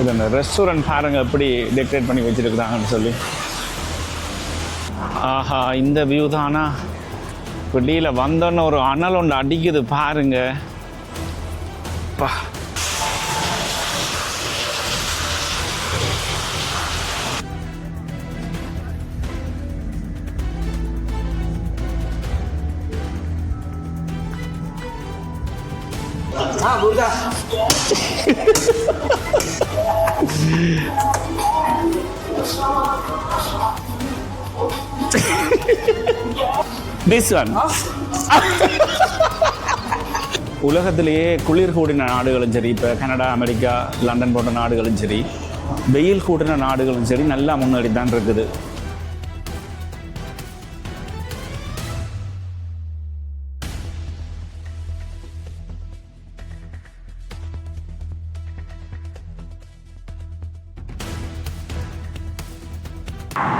இது அந்த ரெஸ்டாரண்ட் பாருங்க எப்படி டெக்கரேட் பண்ணி வச்சுருக்குறாங்கன்னு சொல்லி. ஆஹா இந்த வியூ தானா? வெளியில் வந்தோன்னு ஒரு அனல் ஒன்று அடிக்குது பாருங்க. பா திஸ் ஒன் உலகத்திலேயே குளிர் கூடின நாடுகளும் சரி இப்போ கனடா அமெரிக்கா லண்டன் போன்ற நாடுகளும் சரி வெயில் கூடின நாடுகளும் சரி நல்லா முன்னாடி தான் இருக்குது.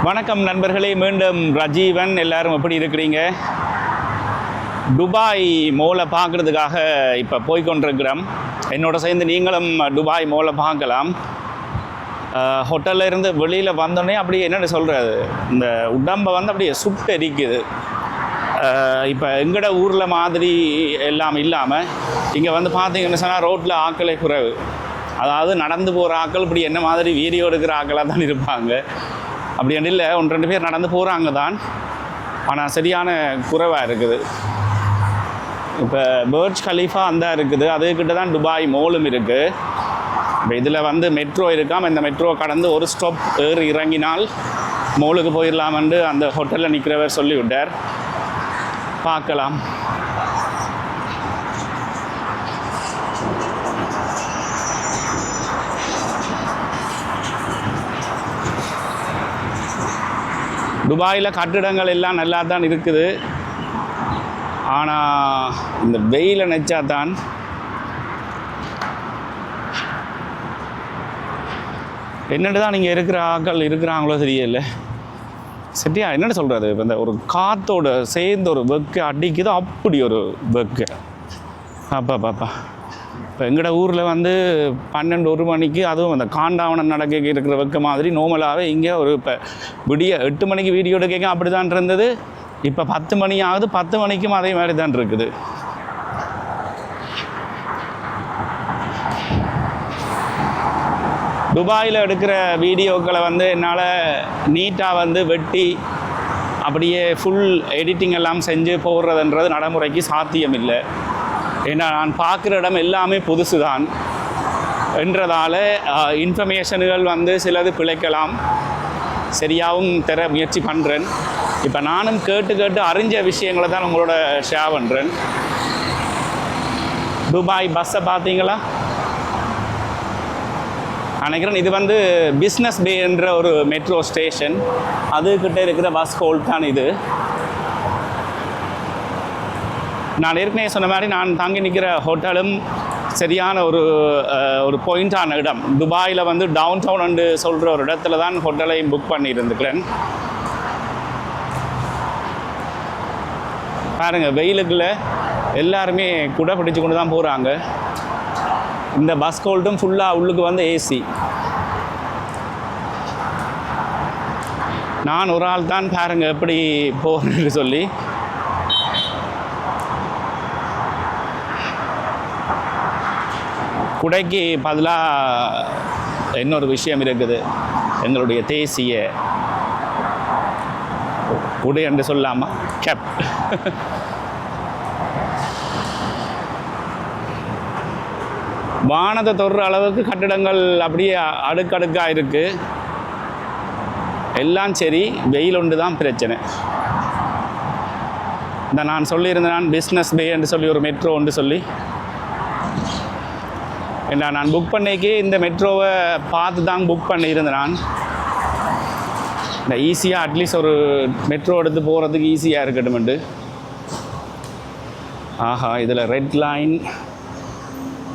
வணக்கம் நண்பர்களே மீண்டும் ரஜீவன் எல்லாரும் எப்படி இருக்கிறீங்க? துபாய் மோலை பார்க்குறதுக்காக இப்போ போய்கொண்டிருக்கிறோம் என்னோட சேர்ந்து நீங்களும் துபாய் மோலை பார்க்கலாம். ஹோட்டலில் இருந்து வெளியில் வந்தோடனே அப்படியே என்னென்னு சொல்கிறது இந்த உடம்பை வந்து அப்படியே சுட்டெரிக்குது இப்போ எங்கட ஊரில் மாதிரி எல்லாம் இல்லாமல் இங்கே வந்து பார்த்தீங்கன்னு சொன்னால் ரோட்டில் ஆக்களே குறைவு. அதாவது நடந்து போகிற ஆக்கள் இப்படி என்ன மாதிரி வீடியோ எடுக்கிற ஆக்களாக தான் இருப்பாங்க. அப்படி இல்லை ஒன்று ரெண்டு பேர் நடந்து போகிறாங்க தான். ஆனால் சரியான குறைவாக இருக்குது. இப்போ பேர்ஜ் கலீஃபா அந்த இருக்குது அதுக்கிட்ட தான் துபாய் மோலும் இருக்குது இப்போ இதில் வந்து மெட்ரோ இருக்காம் இந்த மெட்ரோ கடந்து ஒரு ஸ்டாப் ஏறி இறங்கினால் மோலுக்கு போயிடலாமென்று அந்த ஹோட்டலில் நிற்கிறவர் சொல்லிவிட்டார். பார்க்கலாம். துபாயில் கட்டிடங்கள் எல்லாம் நல்லா தான் இருக்குது. ஆனால் இந்த வெயிலை நினச்சா தான் என்னென்னு தான் நீங்கள் இருக்கிற ஆட்கள் இருக்கிறாங்களோ தெரியல. சரியா என்னென்னு சொல்கிறது இப்போ இந்த ஒரு காற்றோட சேர்ந்த ஒரு வெக்கு அடிக்குது அப்படி ஒரு வெக்கு. பாப்பா பாப்பா இப்போ எங்களோட ஊரில் வந்து பன்னெண்டு ஒரு மணிக்கு அதுவும் அந்த காண்டாவணம் நடக்க இருக்கிற வைக்க மாதிரி நோமலாகவே இங்கே ஒரு இப்போ விடிய எட்டு மணிக்கு வீடியோ எடுக்க அப்படி தான் இருந்தது. இப்போ பத்து மணி ஆகுது பத்து மணிக்கும் அதே மாதிரி தான் இருக்குது. துபாயில் எடுக்கிற வீடியோக்களை வந்து என்னால் நீட்டாக வந்து வெட்டி அப்படியே ஃபுல் எடிட்டிங் எல்லாம் செஞ்சு போடுறதுன்றது நடைமுறைக்கு சாத்தியம் இல்லை ஏன்னா நான் பார்க்குற இடம் எல்லாமே புதுசு தான் என்றதால இன்ஃபர்மேஷன்கள் வந்து சிலது பிழைக்கலாம். சரியாகவும் தர முயற்சி பண்ணுறேன் இப்போ நானும் கேட்டு கேட்டு அறிஞ்ச விஷயங்களை தான் உங்களோட ஷேர் பண்ணுறேன் துபாய் பஸ்ஸை பார்த்தீங்களா? நினைக்கிறேன் இது வந்து பிஸ்னஸ் பே என்ற ஒரு மெட்ரோ ஸ்டேஷன் அதுக்கிட்ட இருக்கிற பஸ் ஹோல்ட் தான் இது. நான் ஏற்கனவே சொன்ன மாதிரி நான் தங்கி நிற்கிற ஹோட்டலும் சரியான ஒரு ஒரு பாயிண்டான இடம். துபாயில் வந்து டவுன் டவுன் என்று சொல்கிற ஒரு இடத்துல தான் ஹோட்டலையும் புக் பண்ணியிருந்துக்கிறேன். பாருங்கள் வெயிலுக்குள்ள எல்லாருமே குடை பிடிச்சு கொண்டு தான் போகிறாங்க இந்த பஸ் கோல்டும் ஃபுல்லாக உள்ளுக்கு வந்து ஏசி நான் ஒரு ஆள் தான் பாருங்கள் எப்படி போகிறேன்னு சொல்லி. குடைக்கு பதிலாக இன்னொரு விஷயம் இருக்குது. எங்களுடைய தேசிய குடை என்று சொல்லாமா? கேப் வானத்தை தொடுற அளவுக்கு கட்டிடங்கள் அப்படியே அடுக்கடுக்காக இருக்குது எல்லாம் சரி வெயில் ஒன்று தான் பிரச்சனை. இந்த நான் சொல்லியிருந்தேன் நான் பிஸ்னஸ் பே என்று சொல்லி ஒரு மெட்ரோ ஒன்று சொல்லி என்ன நான் புக் பண்ணிக்கு இந்த மெட்ரோவை பார்த்து தான் புக் பண்ணியிருந்தேன் நான் இந்த ஈஸியாக அட்லீஸ்ட் ஒரு மெட்ரோ எடுத்து போகிறதுக்கு ஈஸியாக இருக்கட்டும்ண்டு. ஆஹா இதில் ரெட் லைன்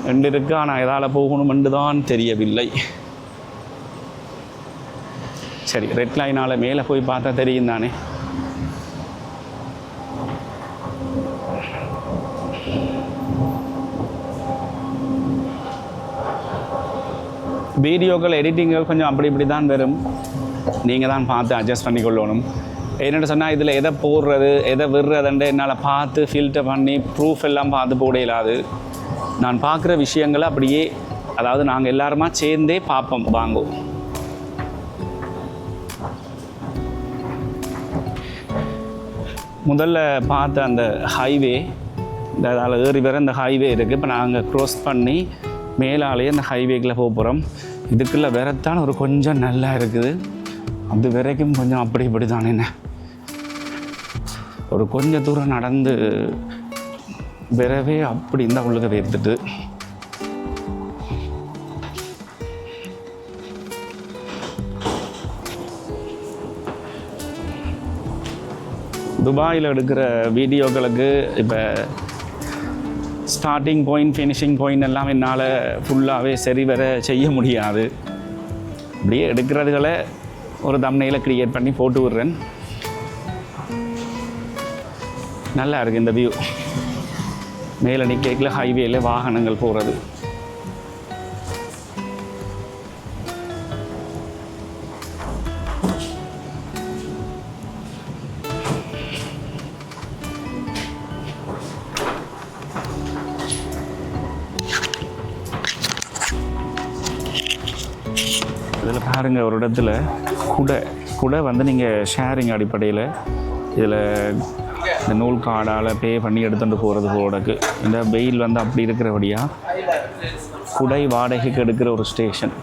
ரெண்டு இருக்கு? ஆனால் எதால் போகணுமென்று தான் தெரியவில்லை. சரி ரெட் லைனால் மேலே போய் பார்த்தா தெரியும் தானே வீடியோக்கள் எடிட்டிங்கள் கொஞ்சம் அப்படி இப்படி தான் வரும். நீங்கள் தான் பார்த்து அட்ஜஸ்ட் பண்ணி கொள்ளணும் என்னென்னு சொன்னால் இதில் எதை போடுறது எதை விடுறதுன்ட்டு என்னால் பார்த்து ஃபில்டர் பண்ணி ப்ரூஃப் எல்லாம் பார்த்து போட இயலாது. நான் பார்க்குற விஷயங்களை அப்படியே அதாவது நாங்கள் எல்லாருமா சேர்ந்தே பார்ப்போம் வாங்குவோம் முதல்ல பார்த்த அந்த ஹைவே இந்த அதில் ஏறி வர இந்த ஹைவே இருக்குது இப்போ நாங்கள் க்ரோஸ் பண்ணி மேலாலேயே அந்த ஹைவேக்கில் போக போகிறோம் இதுக்குள்ளே வேறத்தான் ஒரு கொஞ்சம் நல்லா இருக்குது. அது வரைக்கும் கொஞ்சம் அப்படி இப்படி தான் என்ன. ஒரு கொஞ்ச தூரம் நடந்து விரவே அப்படி இருந்தால் உள்ளுக்க வேர்த்துட்டு துபாயில் எடுக்கிற வீடியோக்களுக்கு இப்போ ஸ்டார்டிங் பாயிண்ட் ஃபினிஷிங் பாயிண்ட் எல்லாம் என்னால் ஃபுல்லாகவே சரி வர செய்ய முடியாது. அப்படியே எடுக்கிறதுகளை ஒரு தம்னையில் க்ரியேட் பண்ணி போட்டு விடுறேன். நல்லா இருக்குது இந்த வியூ மேலே நிற்கல ஹைவேல வாகனங்கள் போகிறது பாருங்க ஒரு இடத்துல குடை குடை வந்து நீங்கள் ஷேரிங் அடிப்படையில் இதில் இந்த நூல் காடால் பே பண்ணி எடுத்துகிட்டு போகிறது போடக்கு இந்த வெயில் வந்து அப்படி இருக்கிறபடியாக குடை வாடகைக்கு எடுக்கிற ஒரு station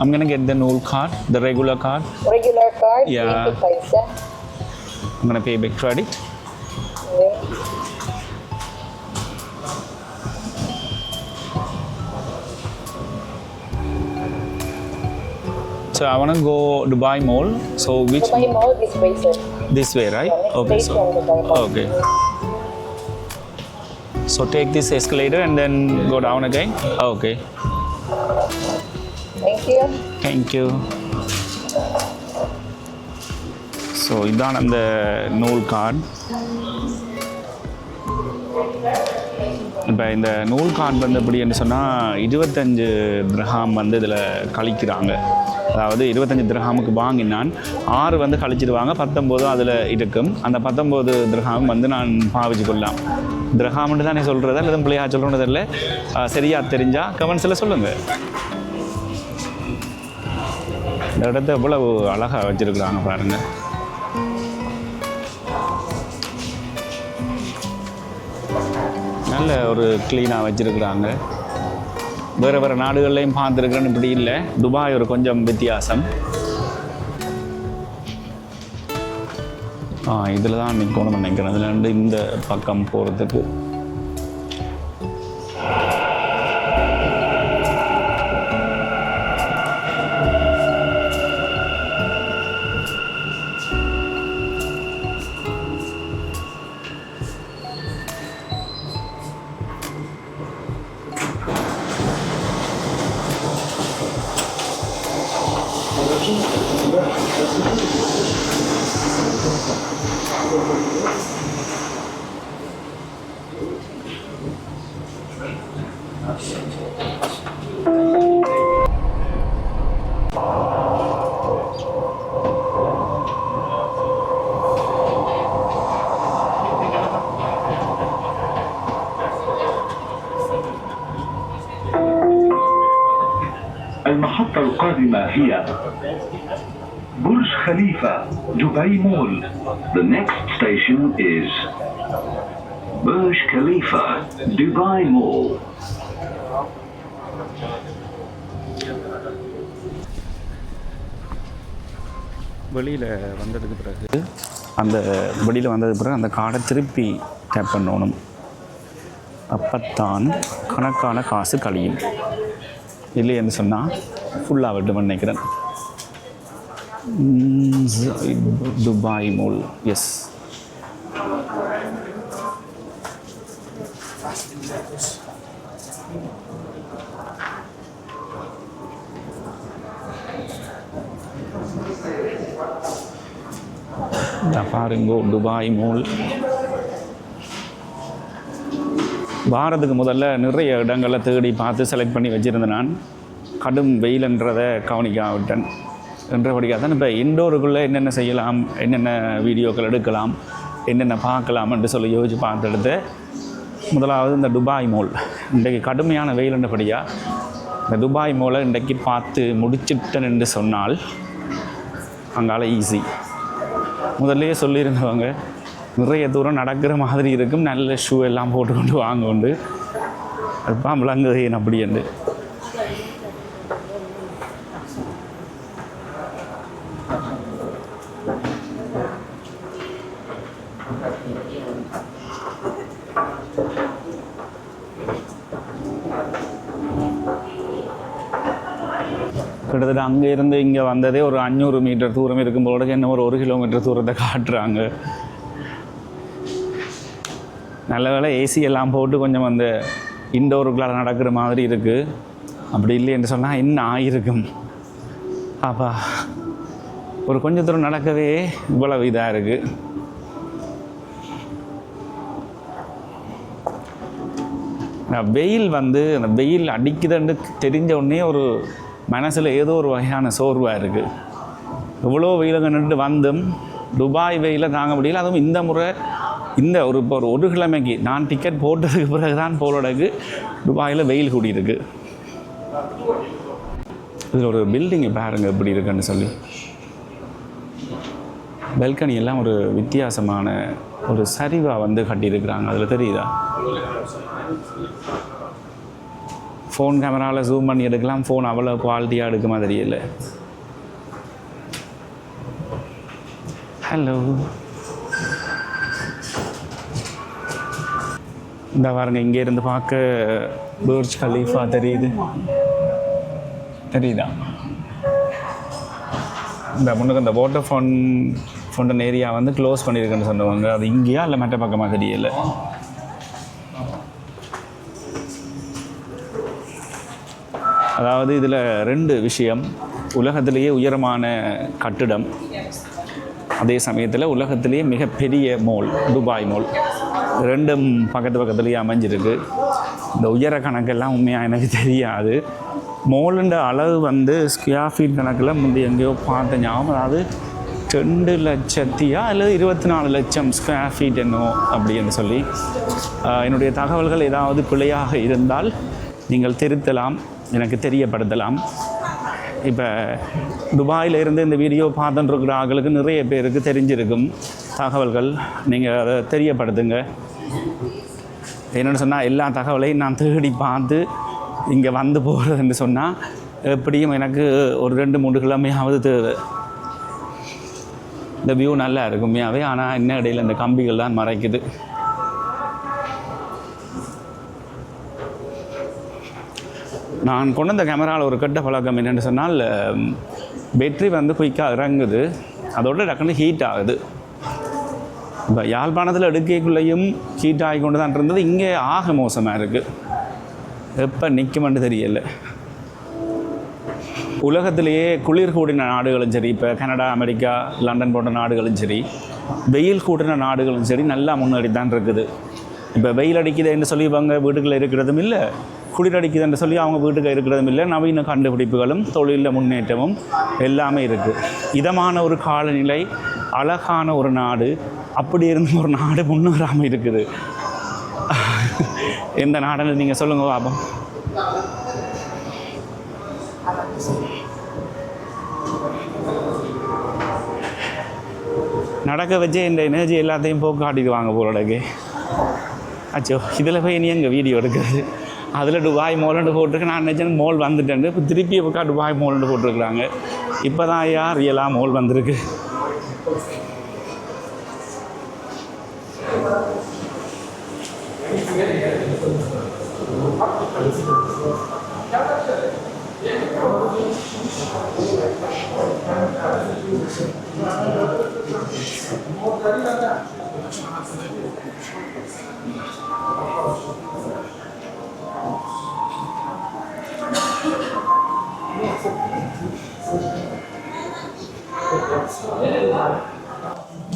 I'm gonna get the Nool card, the regular card. Regular card, Yeah. I'm gonna pay by credit. Okay. So I wanna go Dubai Mall. So which Dubai Mall is Bracer. this way, right? Yeah, Okay, so okay. So take this escalator and then go down again. Okay. You thank you so இதான் அந்த நூல் card இப்போ இந்த நூல் card வந்து எப்படின்னு சொன்னால் இருபத்தஞ்சு திரஹாம் வந்து இதில் கழிக்கிறாங்க. அதாவது இருபத்தஞ்சு திரஹாமுக்கு வாங்கினான் ஆறு வந்து கழிச்சிடுவாங்க பத்தொம்போது அதில் இருக்கும். அந்த பத்தொம்போது திரஹாம் வந்து நான் பாவிச்சு கொள்ளலாம். திரஹாம்னு தானே சொல்கிறதா இல்லை பிள்ளையா சொல்கிறது சரியாக தெரிஞ்சால் கமெண்ட்ஸில் சொல்லுங்கள் இந்த இடத்த எவ்வளவு அழகாக வச்சுருக்குறாங்க பாருங்கள் நல்ல ஒரு க்ளீனாக வச்சுருக்குறாங்க. வேறு வேறு நாடுகள்லையும் பார்த்துருக்குறேன்னு இப்படி இல்லை. துபாய் ஒரு கொஞ்சம் வித்தியாசம். ஆ இதில் தான் நிற்கணும்னு நினைக்கிறேன். இதுலேருந்து இந்த பக்கம் போகிறதுக்கு Cassia, Burj Khalifa, Dubai Mall. The next station is Burj Khalifa, Dubai Mall. வெளியில் வந்ததுக்கு பிறகு அந்த வெளியில் வந்ததுக்கு பிறகு அந்த கார்டை திருப்பி டேப் பண்ணணும் அப்பத்தான் கணக்கான காசு கழியும் இல்லைன்னு சொன்னால் ஃபுல்லாக விட்டு நினைக்கிறேன் துபாய் மூல் எஸ் பாருங்கோ துபாய் மூல் வாரத்துக்கு முதல்ல நிறைய இடங்களை தேடி பார்த்து செலக்ட் பண்ணி வச்சுருந்தேன் நான் கடும் வெயிலன்றதை கவனிக்காவிட்டேன். என்றபடியாக தான் இப்போ இண்டோருக்குள்ளே என்னென்ன செய்யலாம் என்னென்ன வீடியோக்கள் எடுக்கலாம் என்னென்ன பார்க்கலாம் என்று சொல்லி யோசிச்சு பார்த்தெடுத்து முதலாவது இந்த துபாய் மோல் இன்றைக்கு கடுமையான வெயில்ன்றபடியாக இந்த துபாய் மோலை இன்றைக்கு பார்த்து முடிச்சிட்டேன் என்று சொன்னால் அங்கால ஈஸி முதல்லையே சொல்லியிருந்தவங்க நிறைய தூரம் நடக்கிற மாதிரி இருக்கும். நல்ல ஷூ எல்லாம் போட்டுக்கொண்டு வாங்க உண்டு அதுதான் விளங்குது ஏன் அப்படி என்று. கிட்டத்தட்ட அங்கே இருந்து இங்கே வந்ததே ஒரு அஞ்சூறு மீட்டர் தூரம் இருக்கும்போது என்ன ஒரு ஒரு கிலோமீட்டர் தூரத்தை காட்டுறாங்க. நல்ல வேலை ஏசி எல்லாம் போட்டு கொஞ்சம் அந்த இண்டோருக்குள்ளார நடக்கிற மாதிரி இருக்குது அப்படி இல்லை என்று சொன்னால் என்ன ஆயிருக்கும். அப்பா ஒரு கொஞ்ச தூரம் நடக்கவே இவ்வளவு இதாக இருக்குது நான் வெயில் வந்து அந்த வெயில் அடிக்குதுன்னு தெரிஞ்ச உடனே ஒரு மனசில் ஏதோ ஒரு வகையான சோர்வாக இருக்குது எவ்வளோ வெயிலுங்க நின்று வந்தும் துபாய் வெயில தாங்க முடியல. அதுவும் இந்த முறை இந்த ஒரு இப்போ ஒரு ஒரு கிழமைக்கு நான் டிக்கெட் போட்டதுக்கு பிறகு தான் போலோடக்கு துபாயில் வெயில் கூடியிருக்கு. இதில் ஒரு பில்டிங் பாருங்கள் எப்படி இருக்குன்னு சொல்லி. பெல்கனி எல்லாம் ஒரு வித்தியாசமான ஒரு சரிவாக வந்து கட்டியிருக்கிறாங்க. அதில் தெரியுதா? ஃபோன் கேமராவில் ஜூம் பண்ணி எடுக்கலாம். ஃபோன் அவ்வளோ குவாலிட்டியாக எடுக்க மாதிரி இல்லை ஹலோ இந்த பாருங்க இங்கே இருந்து பார்க்க பேர்ஜ் கலீஃபா தெரியுது. தெரியுதா? இந்த முன்னுக்கு அந்த வாட்டர் ஃபோன் ஃபவுண்டன் ஏரியா வந்து க்ளோஸ் பண்ணியிருக்குன்னு சொன்னவங்க அது இங்கேயா இல்லை மெட்ட பக்கமாக தெரியல? அதாவது இதில் ரெண்டு விஷயம். உலகத்திலேயே உயரமான கட்டிடம். அதே சமயத்தில் உலகத்திலேயே மிகப்பெரிய மோல் துபாய் மோல் ரெண்டும் பக்கத்து பக்கத்துலேயே அமைஞ்சிருக்கு. இந்த உயர கணக்கெல்லாம் உண்மையாக எனக்கு தெரியாது. மோலுன்ற அளவு வந்து ஸ்கொயர் ஃபீட் கணக்கில் முந்தைய எங்கேயோ பார்த்த ஞாபகம். அதாவது ரெண்டு லட்சத்தியா அல்லது இருபத்தி நாலு லட்சம் ஸ்கொயர் ஃபீட் என்னோ அப்படின்னு சொல்லி என்னுடைய தகவல்கள் ஏதாவது பிழையாக இருந்தால் நீங்கள் திருத்தலாம் எனக்கு தெரியப்படுத்தலாம். இப்போ துபாயில் இருந்து இந்த வீடியோ பார்த்துட்டு இருக்கிற நிறைய பேருக்கு தெரிஞ்சிருக்கும் தகவல்கள். நீங்கள் அதை தெரியப்படுத்துங்க. என்னென்னு சொன்னால் எல்லா தகவலையும் நான் தேடி பார்த்து இங்கே வந்து போகிறதுன்னு சொன்னால் எப்படியும் எனக்கு ஒரு ரெண்டு மூணு கிழமையாவது தேவை. இந்த வியூ நல்லா இருக்கும் உண்மையாகவே ஆனால் என்ன இடையில் இந்த கம்பிகள் தான் மறைக்குது. நான் கொண்டு வந்த கேமராவில் ஒரு கெட்ட பழக்கம் என்னென்னு சொன்னால் பேட்ரி வந்து குயிக்காக இறங்குது. அதோட டக்குன்னு ஹீட் ஆகுது. இப்போ யாழ்ப்பாணத்தில் எடுக்கைக்குள்ளேயும் ஹீட் ஆகி கொண்டு தான் இருந்தது. இங்கே ஆக மோசமாக இருக்குது எப்போ நிற்குமென்று தெரியல. உலகத்திலேயே குளிர் கூடின நாடுகளும் சரி இப்போ கனடா அமெரிக்கா லண்டன் போன்ற நாடுகளும் சரி வெயில் கூடின நாடுகளும் சரி நல்லா முன்னாடி தான் இருக்குது. இப்போ வெயில் அடிக்குதுன்னு சொல்லி இவங்க வீட்டுக்குள்ளே இருக்கிறதும் இல்லை குளிர் அடிக்குதுன்னு சொல்லி அவங்க வீட்டுக்கு இருக்கிறதும் இல்லை நவீன கண்டுபிடிப்புகளும் தொழிலில் முன்னேற்றமும் எல்லாமே இருக்குது இதமான ஒரு காலநிலை அழகான ஒரு நாடு அப்படி இருந்த ஒரு நாடு முன்னேறாமல் இருக்குது. எந்த நாடுன்னு நீங்கள் சொல்லுங்க பாபம் நடக்க வச்சே இந்த எனர்ஜி எல்லாத்தையும் போக்கு காட்டிடுவாங்க போலடக்கு அச்சோ இதில் போய் நீ எங்கள் வீடியோ எடுக்கிறது? அதில் டுபாய் மோல்னு போட்டிருக்கு. நான் நினச்சேன் மோல் வந்துட்டேன் இப்போ திருப்பி பக்கா டுபாய் மோல்னு போட்டிருக்கிறாங்க. இப்போ தான் ஐயா ரியலாக மோல் வந்திருக்கு.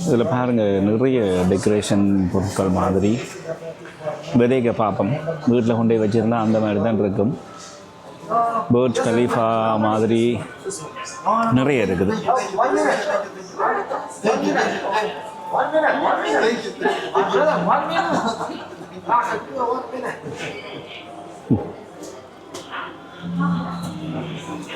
இதில் பாருங்கள் நிறைய டெக்கரேஷன் பொருட்கள் மாதிரி விதைக்க பார்ப்போம் வீட்டில் கொண்டு வச்சுருந்தா அந்த மாதிரி தான் இருக்கும் பேர்ட்ஸ் கலீஃபா மாதிரி நிறைய இருக்குது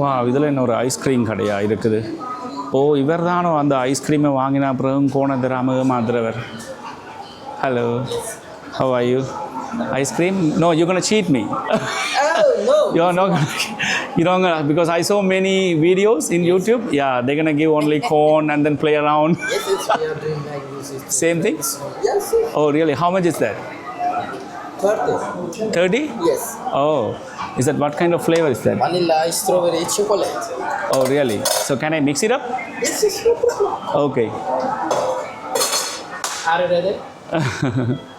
வா இதில் இன்னொரு ஐஸ்கிரீம் கடையா இருக்குது ஓ இவர் தானோ அந்த ஐஸ்கிரீமை வாங்கின அப்புறம் கோண தராம மாத்திரவர் hello how are you ice cream no you gonna cheat me Oh no! you're not gonna you know because I saw many videos in YouTube yeah they're gonna give only corn and then play around Yes, yes, we are doing like this. It's same thing Yes, yes. oh really how much is that Thirty. 30 Yes. oh is that what kind of flavor is that Vanilla, strawberry, chocolate. oh really so can I mix it up Yes, yes, no problem. okay Are you ready?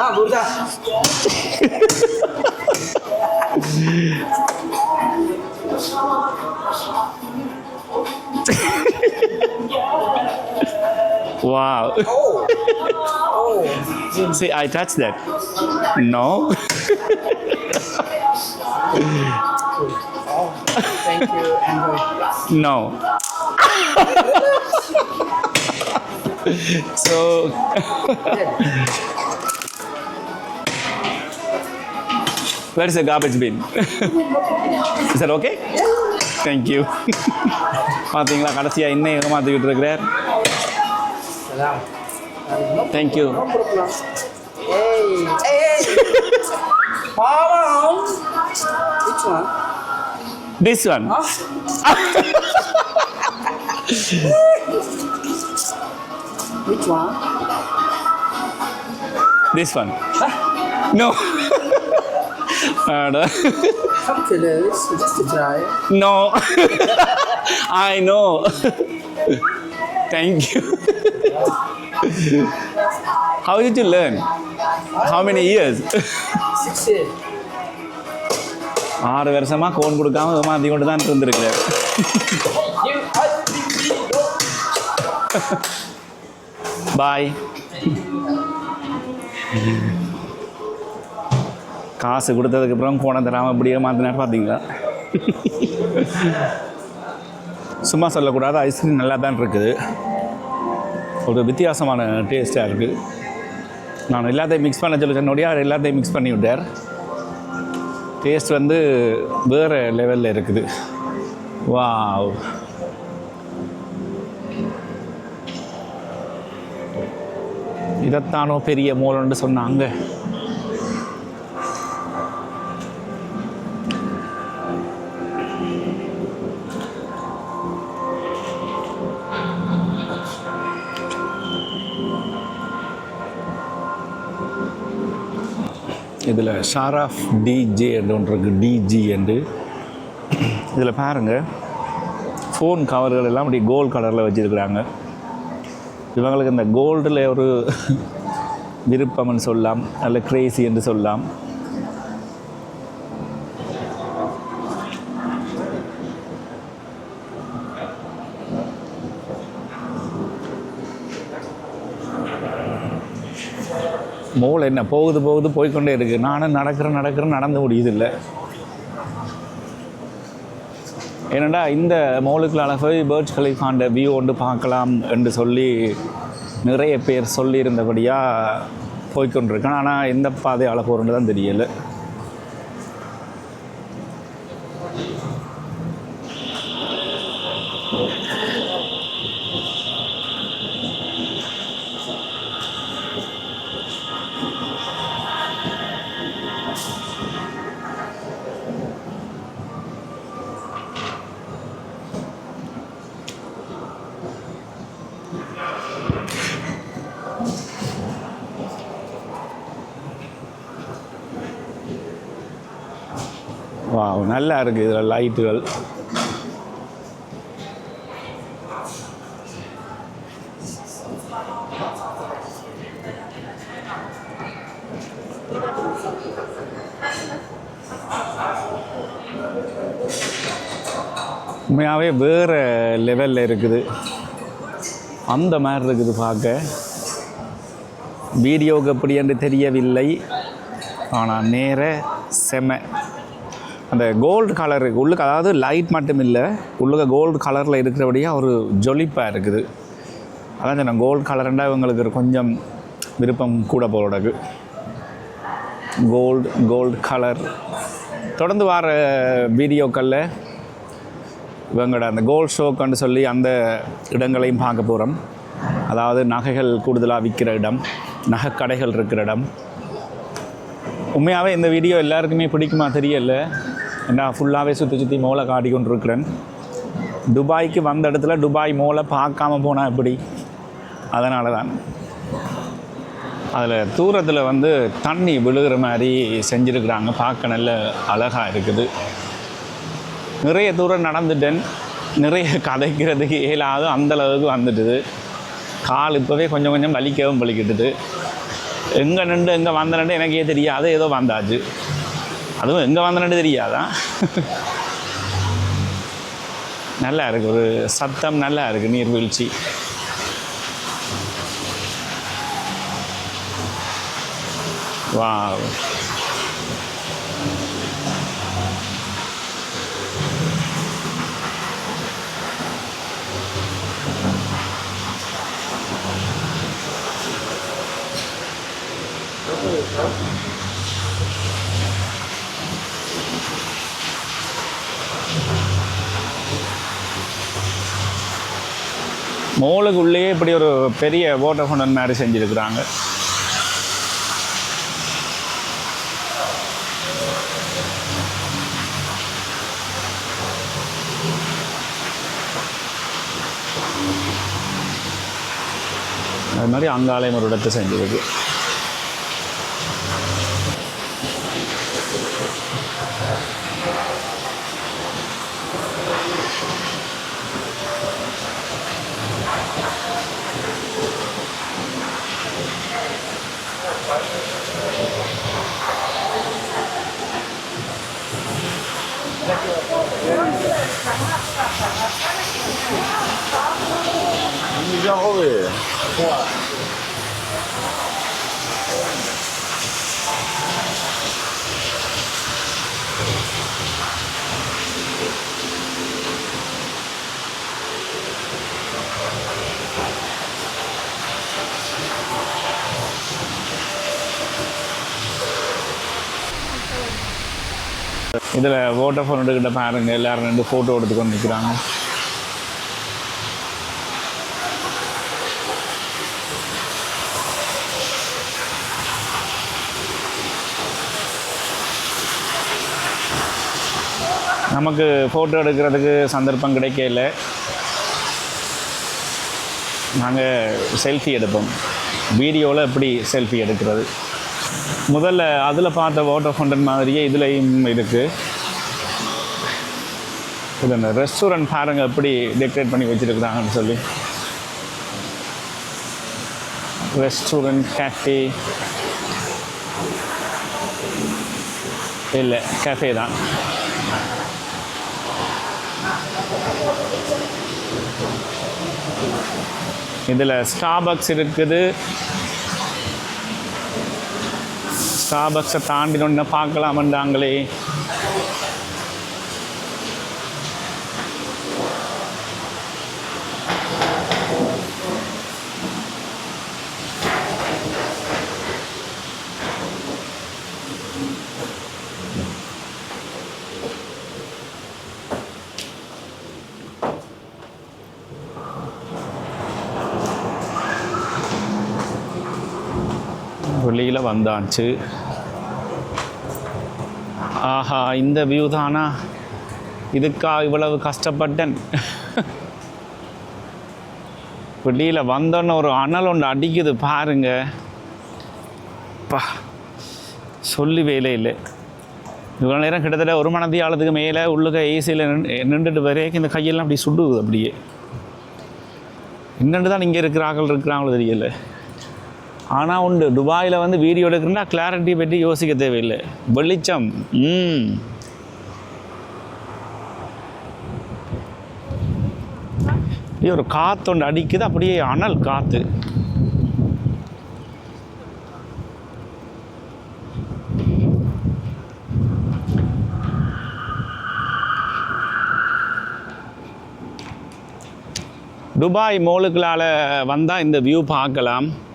ah, Burda. wow Oh. Oh. see I touched that no Oh. Thank you, Andrew. No. so, where is the garbage bin? is that okay? Thank you. பார்த்தீங்களா கடைசியாக இன்னும் ஏமாற்றிக்கிட்டு இருக்கிறார் thank you. Which one? This one Which one? This one no Some colors, just to try. No, I know. Thank you. How did you learn? How many years? Six years. ஆறு வருஷமா cone கொடுக்காம ஏமாத்தி கொண்டு தான் இருந்திருக்கிறார் You, I, we, we, go. பாய் காசு கொடுத்ததுக்கப்புறம் கோணம் தராமல் இப்படியே மாற்றினார் பார்த்தீங்களா சும்மா சொல்லக்கூடாது ஐஸ்கிரீம் நல்லா தான் இருக்குது. ஒரு வித்தியாசமான டேஸ்ட்டாக இருக்குது நான் எல்லாத்தையும் மிக்ஸ் பண்ண சொல்லி சொன்னோடைய அவர் எல்லாத்தையும் மிக்ஸ் பண்ணி விட்டார். டேஸ்ட் வந்து வேறு லெவலில் இருக்குது. வாவ் இதைத்தானோ பெரிய மோலன்னு சொன்னாங்க. இதில் ஷாராஃப் டிஜே என்று ஒன்று இருக்குது டிஜி என்று. இதில் பாருங்கள் ஃபோன் கவர்கள் எல்லாம் அப்படி கோல்ட் கலரில் வச்சுருக்குறாங்க. இவங்களுக்கு இந்த கோல்டில் ஒரு விருப்பம்னு சொல்லலாம். நல்ல கிரேசி என்று சொல்லலாம். மூளை என்ன போகுது போகுது போய்க்கொண்டே இருக்குது நானும் நடக்கிறேன் நடக்கிறேன் நடந்து முடியுதில்லை. ஏனண்டா இந்த மோலுக்குள்ள அழகாக பேர்ட்ஸ் கலிஃபாண்ட வியூ ஒன்று பார்க்கலாம் என்று சொல்லி நிறைய பேர் சொல்லியிருந்தபடியாக போய்க்கொண்டிருக்கேன். ஆனால் எந்த பாதை போகிறோன்னு தான் தெரியலை. நல்லா இருக்குது இதில் லைட்டுகள். உண்மையாகவே வேறு லெவலில் இருக்குது. அந்த மாதிரி இருக்குது பார்க்க. வீடியோவுக்கு எப்படி என்று தெரியவில்லை. ஆனால் நேர செம. அந்த கோல்டு கலர் உள்ளுக்கு அதாவது லைட் மட்டும் இல்லை உள்ளுக்க கோல்டு கலரில் இருக்கிறபடியாக ஒரு ஜொலிப்பாக இருக்குது. அதான் சொன்னேன் கோல்டு கலருண்டா இவங்களுக்கு கொஞ்சம் விருப்பம் கூட போகிறதுக்கு கோல்டு கோல்டு கலர் தொடர்ந்து வர வீடியோக்களில் இவங்களோட அந்த கோல்ட் ஷோக்குன்னு சொல்லி அந்த இடங்களையும் பார்க்க போகிறோம் அதாவது நகைகள் கூடுதலாக விற்கிற இடம் நகைக்கடைகள் இருக்கிற இடம். உண்மையாகவே இந்த வீடியோ எல்லாருக்குமே பிடிக்குமா தெரியல. நான் ஃபுல்லாகவே சுற்றி சுற்றி மோளை காட்டி கொண்டு இருக்கிறேன் துபாய்க்கு வந்த இடத்துல துபாய் மோளை பார்க்காம போனால் எப்படி? அதனால தான் அதில் தூரத்தில் வந்து தண்ணி விழுகிற மாதிரி செஞ்சுருக்குறாங்க. பார்க்க நல்ல அழகாக இருக்குது. நிறைய தூரம் நடந்துட்டேன். நிறைய கதைக்கிறதுக்கு இயலாது. அந்தளவுக்கு வந்துட்டுது. கால் இப்போவே கொஞ்சம் கொஞ்சம் வலிக்கவும் வலிக்கிட்டுது எங்கே நின்று எங்கே வந்தனண்டு எனக்கே தெரியாது. ஏதோ வந்தாச்சு. அதுவும் எங்கே வந்தனண்டு தெரியாதான் நல்லா இருக்குது ஒரு சத்தம் நல்லா இருக்குது நீர்வீழ்ச்சி. வா மோளுக்குள்ளேயே இப்படி ஒரு பெரிய வாட்டர் ஃபவுண்டன் மாதிரி செஞ்சுருக்குறாங்க. அது மாதிரி அங்காலயம் ஒரு இடத்தை செஞ்சிருக்கு. y'all there. What? ഇതിൽ വോട്ടർ ഫോൺ എടുക്കേണ്ട പാരന്റ് എല്ലാവരും രണ്ട് ഫോട്ടോ എടുത്തുകൊണ്ടിരിക്കുകയാണ് நமக்கு ஃபோட்டோ எடுக்கிறதுக்கு சந்தர்ப்பம் கிடைக்கல. நாங்கள் செல்ஃபி எடுப்போம். வீடியோவில் எப்படி செல்ஃபி எடுக்கிறது? முதல்ல அதில் பார்த்த வாட்டர் ஃபவுண்டன் மாதிரியே இதுலேயும் இருக்குது இது அந்த ரெஸ்டாரண்ட் பாருங்க எப்படி டெக்கரேட் பண்ணி வச்சுருக்குறாங்கன்னு சொல்லி. ரெஸ்டாரண்ட் கேஃபே இல்லை கேஃபே தான். இதில் ஸ்டாபக்ஸ் இருக்குது. ஸ்டாபக்ஸை தாண்டி ஒன்று பார்க்கலாமண்டாங்களே வெளியில் வந்தாச்சு. ஆஹா இந்த வியூ தானா இதுக்கா இவ்வளவு கஷ்டப்பட்டேன். வெளியில் வந்தோன்னு ஒரு அனல் ஒன்று அடிக்குது பாருங்க. பா சொல்லி வேலை இல்லை. இவ்வளோ நேரம் கிட்டத்தட்ட ஒரு மணத்தி ஆளத்துக்கு மேலே உள்ளுக்க ஏசியில் நின்றுட்டு வரைக்கும் இந்த கையெல்லாம் அப்படி சுடுது அப்படியே. இன்னொன்று தான் இங்கே இருக்கிறார்கள் இருக்கிறாங்களோ தெரியல. ஆனால் உண்டு. துபாயில் வந்து வீடியோ எடுக்கிறனா கிளாரிட்டி பற்றி யோசிக்க தேவையில்லை. வெளிச்சம். ம். அப்படியே ஒரு காற்று ஒன்று அடிக்குது. அப்படியே அனல் காற்று துபாய் மோலுக்களால் வந்தால் இந்த வியூ பார்க்கலாம்.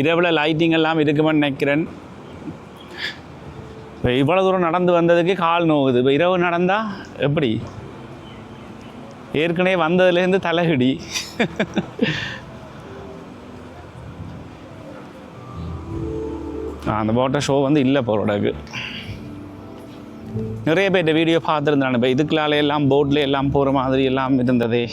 இரவில் லைட்டிங் எல்லாம் இருக்குமென்னு நினைக்கிறேன். இப்போ இவ்வளோ தூரம் நடந்து வந்ததுக்கு கால் நோவுது. இப்போ இரவு நடந்தால் எப்படி? ஏற்கனவே வந்ததுலேருந்து தலைகிடி. அந்த போட்ட ஷோ வந்து இல்லை போகிறோடக்கு நிறைய பேர் இந்த வீடியோ பார்த்துருந்தானு இப்போ இதுக்குள்ளால எல்லாம் போட்டில் எல்லாம் போகிற மாதிரி எல்லாம் இருந்ததே.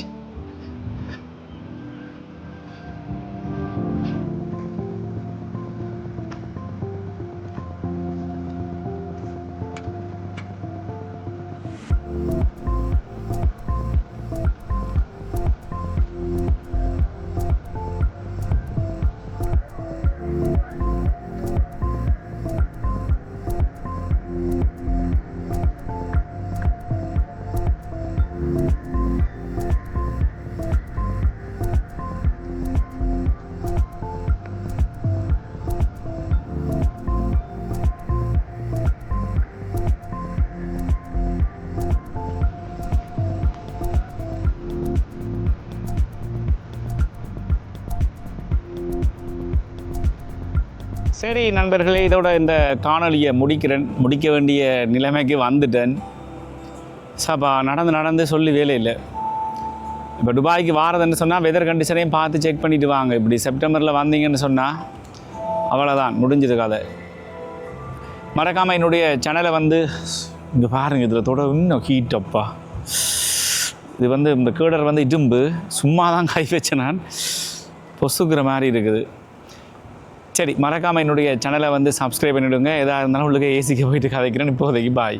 சரி நண்பர்களே இதோட இந்த காணொலியை முடிக்கிறேன். முடிக்க வேண்டிய நிலைமைக்கு வந்துட்டேன். சபா நடந்து நடந்து சொல்லி வேலை இல்லை. இப்போ துபாய்க்கு வாரதுன்னு சொன்னால் வெதர் கண்டிஷனையும் பார்த்து செக் பண்ணிட்டு வாங்க. இப்படி செப்டம்பரில் வந்தீங்கன்னு சொன்னால் அவ்வளோதான் முடிஞ்சது கதை. மறக்காமல் என்னுடைய சேனலை வந்து இங்கே பாருங்கள் இதில் தொட இன்னும் ஹீட்டப்பா இது வந்து இந்த கேடர் வந்து இடும்பு. சும்மா தான் கை வச்சேன் நான். பொசுக்கிற மாதிரி இருக்குது. சரி மறக்காமல் என்னுடைய சேனலை வந்து சப்ஸ்கிரைப் பண்ணிவிடுங்க எதாக இருந்தாலும் உள்ளுக்கு ஏசிக்கு போயிட்டு கதைக்கிறேன். இப்போதைக்கு பாய்